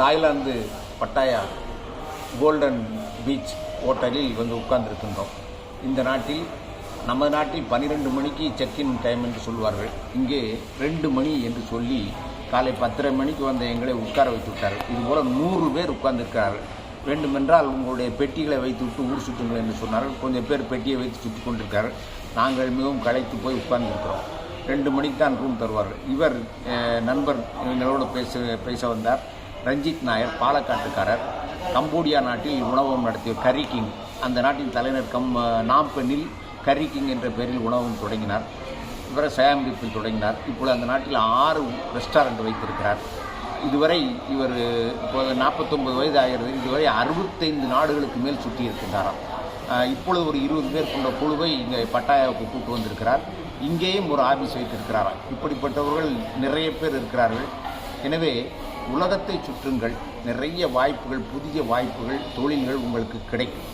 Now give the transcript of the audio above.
Thailand பட்டாயா golden beach ஹோட்டலில் வந்து உட்கார்ந்துருக்கின்றோம். இந்த நாட்டில் நம்ம நாட்டில் பன்னிரெண்டு மணிக்கு செக்இன் டைம் என்று சொல்வார்கள் இங்கே ரெண்டு மணி என்று சொல்லி காலை பத்தரை மணிக்கு வந்த எங்களை உட்கார வைத்து விட்டார்கள் இதுபோல் நூறு பேர் உட்கார்ந்துருக்கிறார்கள். வேண்டுமென்றால் உங்களுடைய பெட்டிகளை வைத்து விட்டு ஊர் சுற்றுங்கள் என்று சொன்னார்கள். கொஞ்சம் பேர் பெட்டியை வைத்து சுற்றி கொண்டிருக்கிறார்கள். நாங்கள் மிகவும் களைத்து போய் உட்கார்ந்துருக்கிறோம். ரெண்டு மணிக்கு தான் ரூம் தருவார்கள். இவர் நண்பர் எங்களோடு பேச பேச வந்தார். ரஞ்சித் நாயர் பாலக்காட்டுக்காரர். கம்போடியா நாட்டில் உணவகம் நடத்திய கரி கிங். அந்த நாட்டின் தலைநர் கம் நாம்பெனில் கரி கிங் என்ற பெயரில் உணவகம் தொடங்கினார். இவரை சயாம்பிப்பில் தொடங்கினார். இப்பொழுது அந்த நாட்டில் ஆறு ரெஸ்டாரண்ட் வைத்திருக்கிறார். இதுவரை இவர் இப்போது நாற்பத்தொம்பது வயது ஆகிறது. இதுவரை அறுபத்தைந்து நாடுகளுக்கு மேல் சுற்றி இருக்கின்றாராம். இப்பொழுது ஒரு இருபது பேர் கொண்ட குழுவை இங்கே பட்டாயாவுக்கு கூட்டு வந்திருக்கிறார். இங்கேயும் ஒரு ஆபீஸ் வைத்திருக்கிறாராம். இப்படிப்பட்டவர்கள் நிறைய பேர் இருக்கிறார்கள். எனவே உலகத்தை சுற்றுங்கள். நிறைய வாய்ப்புகள் புதிய வாய்ப்புகள் தொழில்கள் உங்களுக்கு கிடைக்கும்.